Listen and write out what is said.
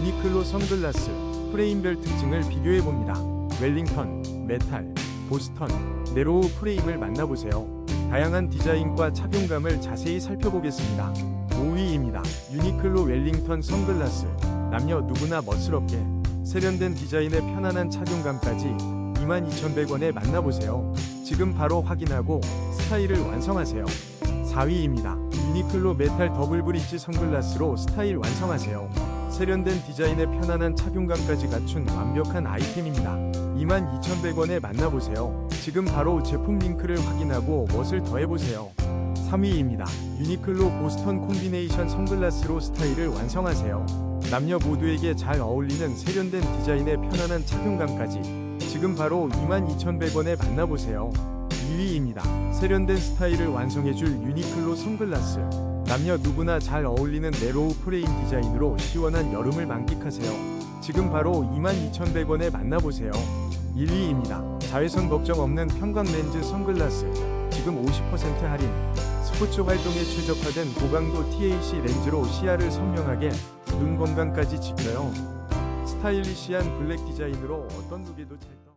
유니클로 선글라스 프레임별 특징을 비교해봅니다. 웰링턴, 메탈, 보스턴, 네로우 프레임을 만나보세요. 다양한 디자인과 착용감을 자세히 살펴보겠습니다. 5위입니다. 유니클로 웰링턴 선글라스 남녀 누구나 멋스럽게 세련된 디자인의 편안한 착용감까지 22,100원에 만나보세요. 지금 바로 확인하고 스타일을 완성하세요. 4위입니다. 유니클로 메탈 더블 브릿지 선글라스로 스타일 완성하세요. 세련된 디자인의 편안한 착용감까지 갖춘 완벽한 아이템입니다. 22,100원에 만나보세요. 지금 바로 제품 링크를 확인하고 멋을 더해보세요. 3위입니다. 유니클로 보스턴 콤비네이션 선글라스로 스타일을 완성하세요. 남녀 모두에게 잘 어울리는 세련된 디자인의 편안한 착용감까지 지금 바로 22,100원에 만나보세요. 2위입니다. 세련된 스타일을 완성해줄 유니클로 선글라스. 남녀 누구나 잘 어울리는 네로우 프레임 디자인으로 시원한 여름을 만끽하세요. 지금 바로 22,100원에 만나보세요. 1위입니다. 자외선 걱정 없는 편광 렌즈 선글라스. 지금 50% 할인. 스포츠 활동에 최적화된 고강도 TAC 렌즈로 시야를 선명하게 눈 건강까지 지켜요. 스타일리시한 블랙 디자인으로 어떤 룩에도 찰떡.